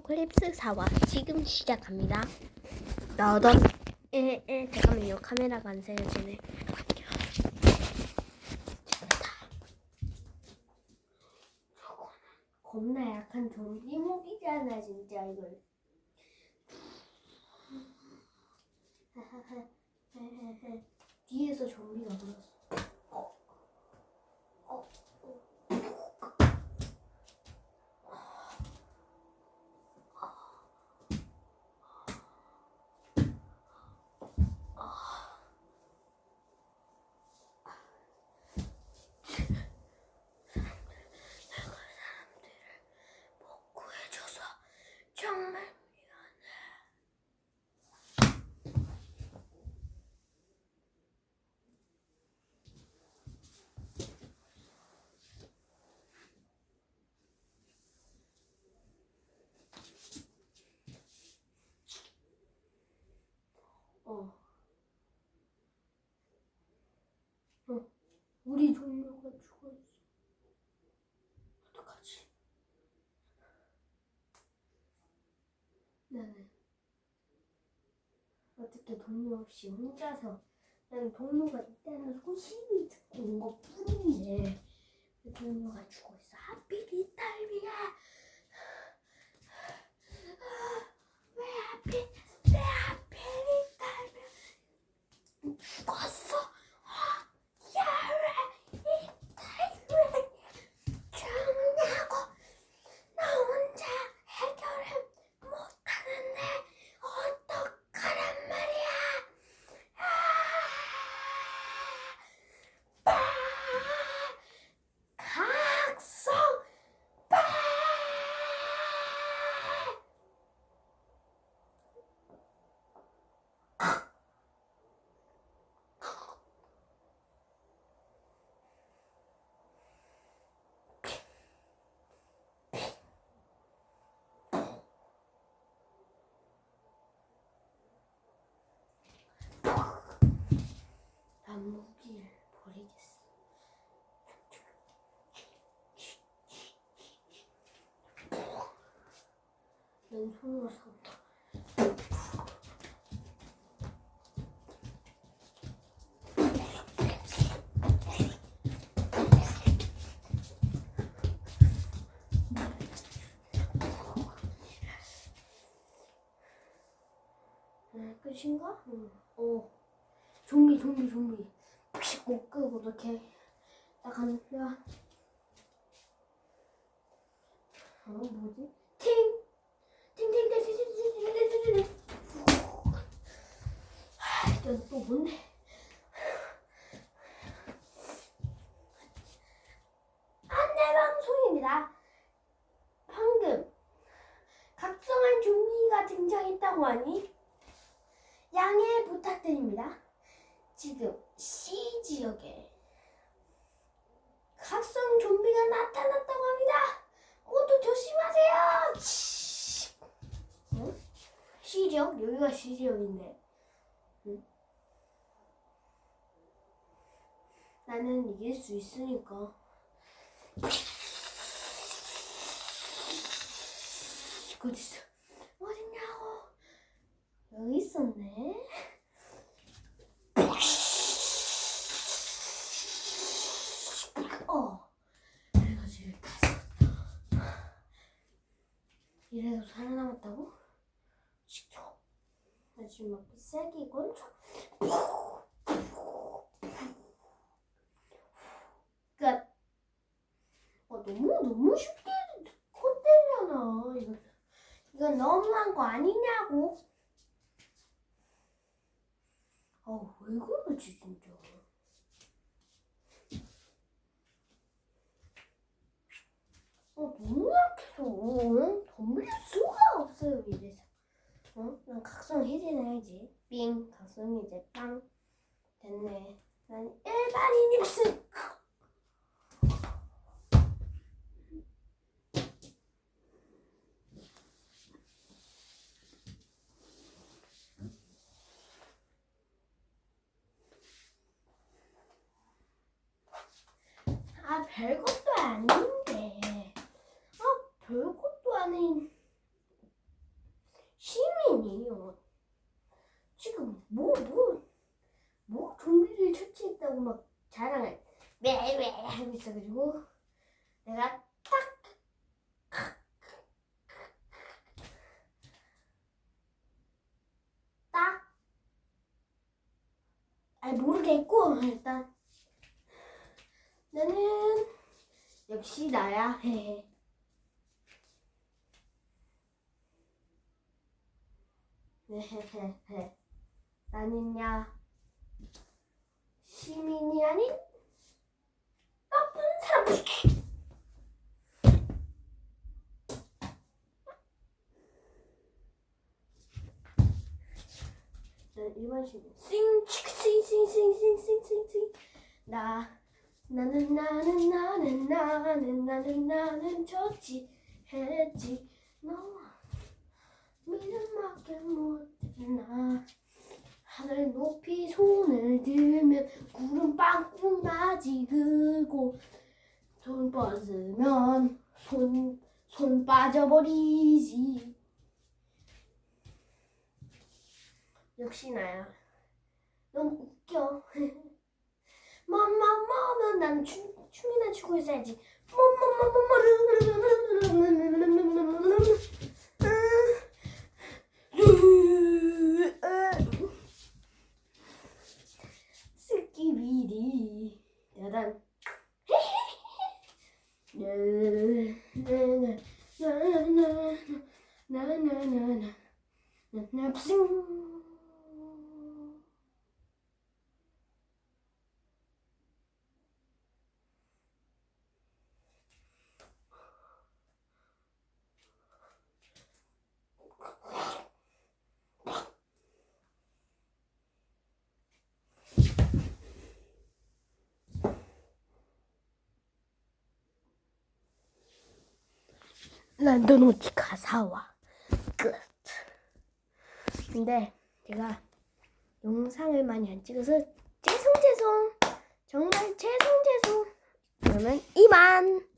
에어클립스 4화 지금 시작합니다. 너던 에 에 잠깐만요 카메라가 안 세워지네. 겁나 약한 좀비목이잖아 진짜 이걸. 뒤에서 좀비가 불었어. 어. 어. 우리 종료가 죽었어. 어떡하지? 나는 어떻게 동료 없이 혼자서 난 동료가 있다는 소식을 듣고 온 것 뿐인데 그 동료가 죽어 있어 하필 이 타이밍에 아, 왜 하필 왜 하필 이 타이밍에 죽었어 아, 야왜이 타이밍에 죽냐고 나 혼자 해결을 못하는데 어떡하란 말이야 아, 각성 난 무기를 버리겠어 난 손으로 산다 네, 끝인가? 응. 어. 좀비, 좀비, 좀비. 못 끄고 이렇게 야. 어, 뭐지? 팅! 팅팅팅팅팅팅팅팅팅팅 하, 이건 또 뭔데? 안내 방송입니다. 방금 각성한 좀비가 등장했다고 하니 양해 부탁드립니다. 지금 C 지역에 각성 좀비가 나타났다고 합니다. 모두 조심하세요. 치. 응? C 지역 여기가 C 지역인데. 응? 나는 이길 수 있으니까. 어딨어? 어딨냐고? 여기 있었네. 이래서 살아남았다고? 시켜. 나 지금 막 세게 이걸 끝. 어, 너무 너무 쉽게 콧대잖아. 이건 너무한 거 아니냐고. 아, 왜 그러지 진짜. 어, 너무 덤빌 수가 없어요 이래서 어? 난 각성 해제해야지. 삥 각성 해제 빵. 됐네. 난 일반인임스 아 별것도 아닌데 아 별것도 아닌 지금 뭐 뭐 뭐 좀비를 처치했다고 막 자랑을 왜왜 하고 있어가지고 내가 딱 아니 모르겠고 일단. 나는 역시 나야. 헤헤 헤헤헤 나는야 시민이 아닌 나쁜 사람 난 일반 시민 싱싱싱싱싱싱싱싱. 나 나는 나는 나는 나는 나는 나는 처치했지. 너와 믿음밖에 못나 하늘 높이 손을 들면 구름 빵꾸나지 그고 손 뻗으면 손, 손 빠져버리지 역시 나야 넌 웃겨 뭐뭐뭐뭐 난 춤, 춤이나 추고 있어야지 뭐뭐뭐뭐 란도노치 가 사와 끝. 근데 제가 영상을 많이 안 찍어서 죄송 죄송 정말 죄송 죄송. 그러면 이만.